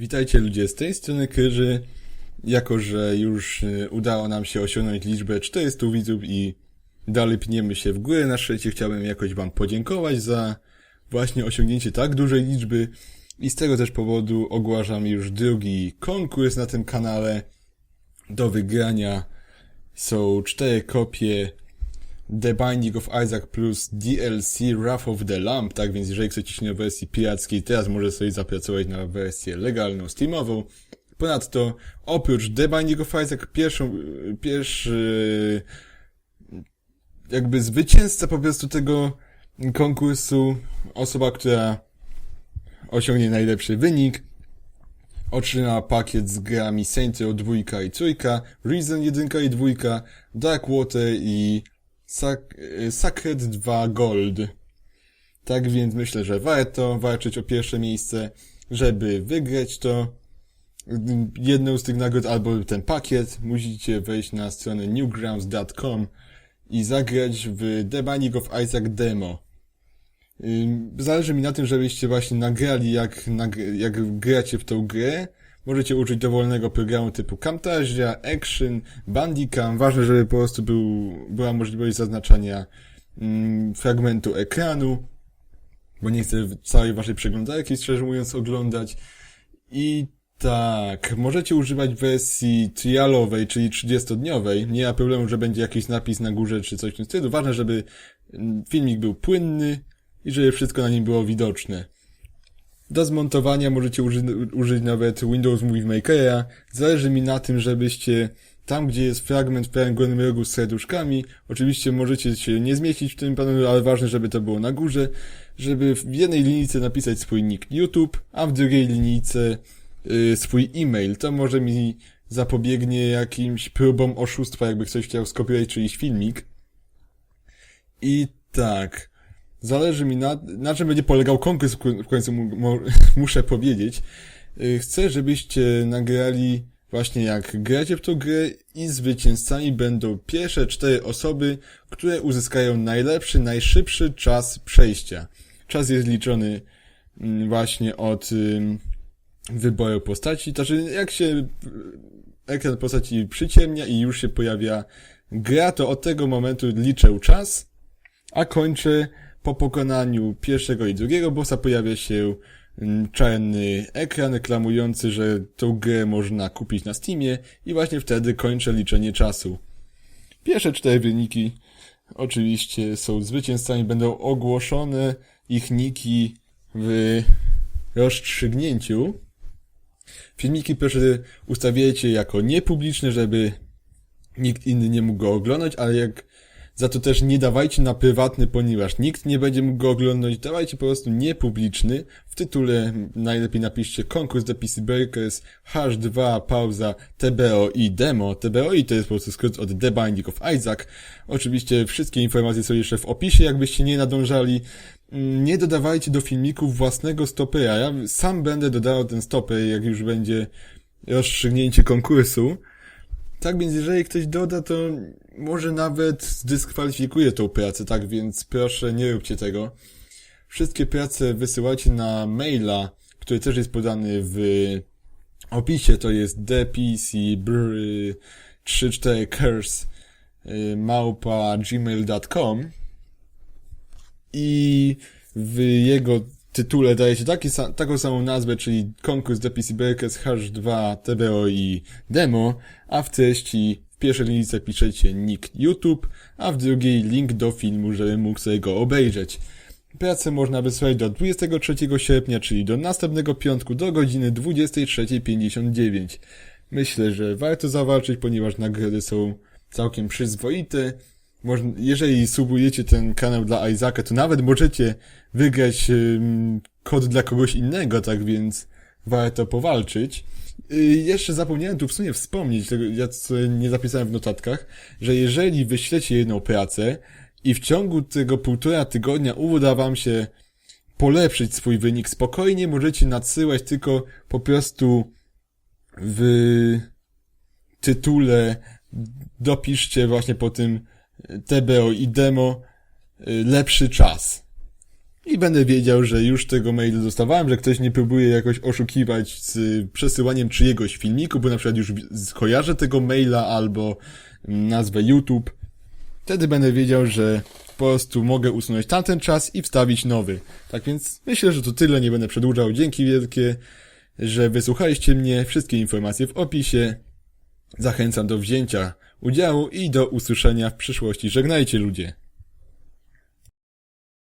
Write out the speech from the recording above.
Witajcie ludzie z tej strony Kyrzy. Jako, że już y, udało nam się osiągnąć liczbę 400 widzów i dalej pniemy się w górę na szczycie, chciałbym jakoś wam podziękować za właśnie osiągnięcie tak dużej liczby i z tego też powodu ogłaszam już drugi konkurs na tym kanale. Do wygrania są cztery kopie The Binding of Isaac plus DLC Wrath of the Lamp, tak więc jeżeli chcecie się na wersji pirackiej, teraz może sobie zapracować na wersję legalną, steamową. Ponadto, oprócz The Binding of Isaac, pierwszą, pierwszy, jakby zwycięzca po prostu tego konkursu, osoba, która osiągnie najlepszy wynik, otrzyma pakiet z grami Saints Row 2 i 3, Reason 1 i 2, Darkwater i Sac- y, Sacred 2 Gold. Tak więc myślę, że warto walczyć o pierwsze miejsce, żeby wygrać to. Jedną z tych nagród albo ten pakiet musicie wejść na stronę newgrounds.com i zagrać w The Binding of Isaac demo. Zależy mi na tym, żebyście właśnie nagrali jak, jak gracie w tą grę. Możecie użyć dowolnego programu typu Camtasia, Action, Bandicam. Ważne, żeby po prostu był, była możliwość zaznaczania mm, fragmentu ekranu, bo nie chcę całej waszej przeglądarki, szczerze mówiąc, oglądać. I tak, możecie używać wersji trialowej, czyli 30-dniowej. Nie ma problemu, że będzie jakiś napis na górze czy coś w tym stylu. Ważne, żeby mm, filmik był płynny i żeby wszystko na nim było widoczne. Do zmontowania możecie uży użyć nawet Windows Movie Makera. Zależy mi na tym, żebyście tam, gdzie jest fragment w prawym rogu z serduszkami, oczywiście możecie się nie zmieścić w tym panelu, ale ważne, żeby to było na górze, żeby w jednej linijce napisać swój nick YouTube, a w drugiej linijce y, swój e-mail. To może mi zapobiegnie jakimś próbom oszustwa, jakby ktoś chciał skopiować czyjś filmik. I tak. Zależy mi na, na czym będzie polegał konkurs, w koń- w końcu mu, mu, muszę powiedzieć. Y, Chcę, żebyście nagrali właśnie jak gracie w tą grę i zwycięzcami będą pierwsze cztery osoby, które uzyskają najlepszy, najszybszy czas przejścia. Czas jest liczony mm, właśnie od wyboru postaci, to znaczy jak się ekran postaci przyciemnia i już się pojawia gra, to od tego momentu liczę czas, a kończę po pokonaniu pierwszego i drugiego bossa pojawia się mm, czarny ekran reklamujący, że tą grę można kupić na Steamie i właśnie wtedy kończę liczenie czasu. Pierwsze cztery wyniki oczywiście są zwycięzcami, będą ogłoszone ich niki w rozstrzygnięciu. Filmiki proszę ustawiajcie jako niepubliczne, żeby nikt inny nie mógł go oglądać, ale jak za to też nie dawajcie na prywatny, ponieważ nikt nie będzie mógł go oglądać. Dawajcie po prostu niepubliczny. W tytule najlepiej napiszcie konkurs do PC Breakers, hash 2, pauza, TBO i demo. TBO i to jest po prostu skrót od The Binding of Isaac. Oczywiście wszystkie informacje są jeszcze w opisie, jakbyście nie nadążali. Mm, Nie dodawajcie do filmików własnego stopera. Ja sam będę dodawał ten stoper, jak już będzie rozstrzygnięcie konkursu. Tak więc jeżeli ktoś doda, to może nawet zdyskwalifikuje tą pracę, tak więc proszę nie róbcie tego. Wszystkie prace wysyłajcie na maila, który też jest podany w opisie, to jest dpcbr34curse y, małpa gmail.com i w jego tytule dajecie taki, taką samą nazwę, czyli konkurs do PC Breakers Hash 2 TBO i demo, a w treści pierwszej linijce piszecie nick YouTube, a w drugiej link do filmu, żeby mógł sobie go obejrzeć. Pracę można wysłać do 23 sierpnia, czyli do następnego piątku do godziny 23.59. Myślę, że warto zawalczyć, ponieważ nagrody są całkiem przyzwoite. Jeżeli subujecie ten kanał dla Isaaca, to nawet możecie wygrać kod dla kogoś innego, tak więc warto powalczyć. Y, jeszcze zapomniałem tu w sumie wspomnieć, tego ja nie zapisałem w notatkach, że jeżeli wyślecie jedną pracę i w ciągu tego półtora tygodnia uda wam się polepszyć swój wynik, spokojnie możecie nadsyłać tylko po prostu w tytule dopiszcie właśnie po tym TBO i demo y, lepszy czas. I będę wiedział, że już tego maila dostawałem, że ktoś nie próbuje jakoś oszukiwać z przesyłaniem czyjegoś filmiku, bo na przykład już skojarzę tego maila albo nazwę YouTube. Wtedy będę wiedział, że po prostu mogę usunąć tamten czas i wstawić nowy. Tak więc myślę, że to tyle, nie będę przedłużał. Dzięki wielkie, że wysłuchaliście mnie. Wszystkie informacje w opisie. Zachęcam do wzięcia udziału i do usłyszenia w przyszłości. Żegnajcie ludzie.